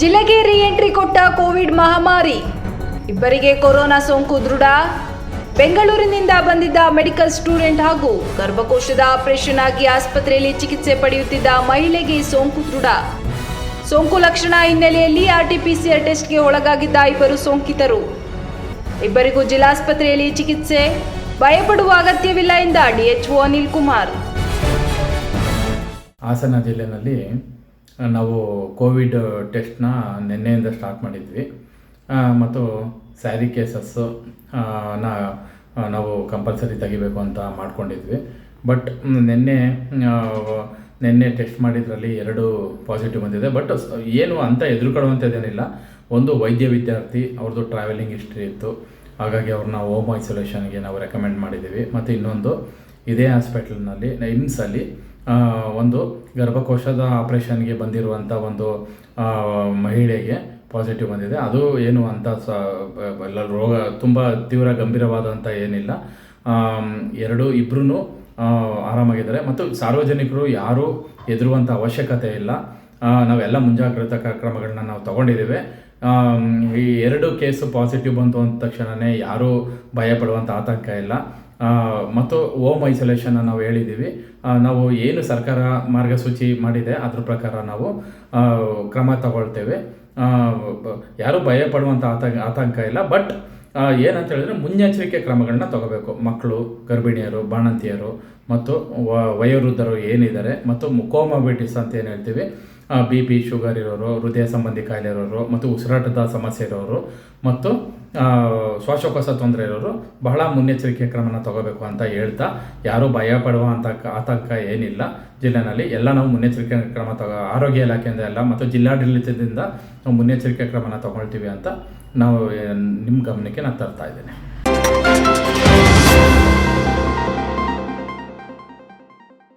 ಜಿಲ್ಲೆಗೆ ರಿ ಎಂಟ್ರಿ ಕೊಟ್ಟ ಕೋವಿಡ್ ಮಹಾಮಾರಿ. ಇಬ್ಬರಿಗೆ ಕೊರೋನಾ ಸೋಂಕು ದೃಢ. ಬೆಂಗಳೂರಿನಿಂದ ಬಂದಿದ್ದ ಮೆಡಿಕಲ್ ಸ್ಟೂಡೆಂಟ್ ಹಾಗೂ ಗರ್ಭಕೋಶದ ಆಪರೇಷನ್ ಆಗಿ ಆಸ್ಪತ್ರೆಯಲ್ಲಿ ಚಿಕಿತ್ಸೆ ಪಡೆಯುತ್ತಿದ್ದ ಮಹಿಳೆಗೆ ಸೋಂಕು ದೃಢ. ಸೋಂಕು ಲಕ್ಷಣ ಹಿನ್ನೆಲೆಯಲ್ಲಿ ಆರ್ಟಿಪಿಸಿಆರ್ ಟೆಸ್ಟ್ಗೆ ಒಳಗಾಗಿದ್ದ ಇಬ್ಬರು ಸೋಂಕಿತರು. ಇಬ್ಬರಿಗೂ ಜಿಲ್ಲಾಸ್ಪತ್ರೆಯಲ್ಲಿ ಚಿಕಿತ್ಸೆ. ಭಯಪಡುವ ಅಗತ್ಯವಿಲ್ಲ ಎಂದ ಡಿಎಚ್ಒ ಅನಿಲ್ ಕುಮಾರ್. ಹಾಸನ ಜಿಲ್ಲೆಯಲ್ಲಿ ನಾವು ಕೋವಿಡ್ ಟೆಸ್ಟ್ನ ನಿನ್ನೆಯಿಂದ ಸ್ಟಾರ್ಟ್ ಮಾಡಿದ್ವಿ. ಮತ್ತು ಸ್ಯಾರಿ ಕೇಸಸ್ಸು ನ ನಾವು ಕಂಪಲ್ಸರಿ ತೆಗಿಬೇಕು ಅಂತ ಮಾಡ್ಕೊಂಡಿದ್ವಿ. ಬಟ್ ನಿನ್ನೆ ನಿನ್ನೆ ಟೆಸ್ಟ್ ಮಾಡಿದ್ರಲ್ಲಿ ಎರಡು ಪಾಸಿಟಿವ್ ಬಂದಿದೆ. ಬಟ್ ಏನು ಅಂತ ಎದುರುಕೊಳ್ಳುವಂಥದ್ದೇನಿಲ್ಲ ಒಂದು ವೈದ್ಯ ವಿದ್ಯಾರ್ಥಿ ಅವ್ರದ್ದು ಟ್ರಾವೆಲಿಂಗ್ ಹಿಸ್ಟ್ರಿ ಇತ್ತು. ಹಾಗಾಗಿ ಅವ್ರನ್ನ ಹೋಮ್ ಐಸೋಲೇಷನ್ಗೆ ನಾವು ರೆಕಮೆಂಡ್ ಮಾಡಿದ್ದೀವಿ. ಮತ್ತು ಇನ್ನೊಂದು ಇದೇ ಹಾಸ್ಪಿಟಲ್ನಲ್ಲಿ ಇಮ್ಸಲ್ಲಿ ಆ, ಒಂದು ಗರ್ಭಕೋಶದ ಆಪ್ರೇಷನ್ಗೆ ಬಂದಿರುವಂಥ ಒಂದು ಮಹಿಳೆಗೆ ಪಾಸಿಟಿವ್ ಬಂದಿದೆ. ಅದು ಏನು ಅಂತ ಸ, ಎಲ್ಲ ರೋಗ ತುಂಬ ತೀವ್ರ ಗಂಭೀರವಾದಂಥ ಏನಿಲ್ಲ. ಎರಡು ಇಬ್ಬರೂ ಆರಾಮಾಗಿದ್ದಾರೆ. ಮತ್ತು ಸಾರ್ವಜನಿಕರು ಯಾರೂ ಹೆದರುವಂಥ ಅವಶ್ಯಕತೆ ಇಲ್ಲ. ನಾವೆಲ್ಲ ಮುಂಜಾಗ್ರತಾ ಕ್ರಮಗಳನ್ನ ನಾವು ತಗೊಂಡಿದ್ದೇವೆ. ಈ ಎರಡು ಕೇಸು ಪಾಸಿಟಿವ್ ಬಂತು ಅಂದ ತಕ್ಷಣವೇ ಯಾರೂ ಭಯಪಡುವಂಥ ಆತಂಕ ಇಲ್ಲ. ಮತ್ತು ಹೋಮ್ ಐಸೋಲೇಷನ್ ನಾವು ಹೇಳಿದ್ದೀವಿ. ನಾವು ಏನು ಸರ್ಕಾರ ಮಾರ್ಗಸೂಚಿ ಮಾಡಿದೆ, ಅದ್ರ ಪ್ರಕಾರ ನಾವು ಕ್ರಮ ತಗೊಳ್ತೇವೆ. ಯಾರೂ ಭಯ ಪಡುವಂಥ ಆತಂಕ ಆತಂಕ ಇಲ್ಲ. ಬಟ್ ಏನಂತ ಹೇಳಿದ್ರೆ ಮುನ್ನೆಚ್ಚರಿಕೆ ಕ್ರಮಗಳನ್ನ ತಗೋಬೇಕು. ಮಕ್ಕಳು, ಗರ್ಭಿಣಿಯರು, ಬಾಣಂತಿಯರು, ಮತ್ತು ವಯೋವೃದ್ಧರು ಏನಿದ್ದಾರೆ, ಮತ್ತು ಕೋಮಾಬಿಟಿಸ್ ಅಂತ ಏನು ಹೇಳ್ತೀವಿ ಬಿ ಪಿ ಶುಗರ್ ಇರೋರು, ಹೃದಯ ಸಂಬಂಧಿ ಕಾಯಿಲೆ ಇರೋರು, ಮತ್ತು ಉಸಿರಾಟದ ಸಮಸ್ಯೆ ಇರೋರು, ಮತ್ತು ಶ್ವಾಸಕೋಶ ತೊಂದರೆ ಇರೋರು ಬಹಳ ಮುನ್ನೆಚ್ಚರಿಕೆ ಕ್ರಮನ ತಗೋಬೇಕು ಅಂತ ಹೇಳ್ತಾ, ಯಾರೂ ಭಯ ಪಡುವಂಥ ಆತಂಕ ಏನಿಲ್ಲ. ಜಿಲ್ಲೆನಲ್ಲಿ ಎಲ್ಲ ನಾವು ಮುನ್ನೆಚ್ಚರಿಕೆ ಕ್ರಮ ತಗೋ, ಆರೋಗ್ಯ ಇಲಾಖೆಯಿಂದ ಎಲ್ಲ, ಮತ್ತು ಜಿಲ್ಲಾಡಳಿತದಿಂದ ನಾವು ಮುನ್ನೆಚ್ಚರಿಕೆ ಕ್ರಮನ ತಗೊಳ್ತೀವಿ ಅಂತ ನಾವು ನಿಮ್ಮ ಗಮನಕ್ಕೆ ನಾನು ತರ್ತಾ ಇದ್ದೇನೆ.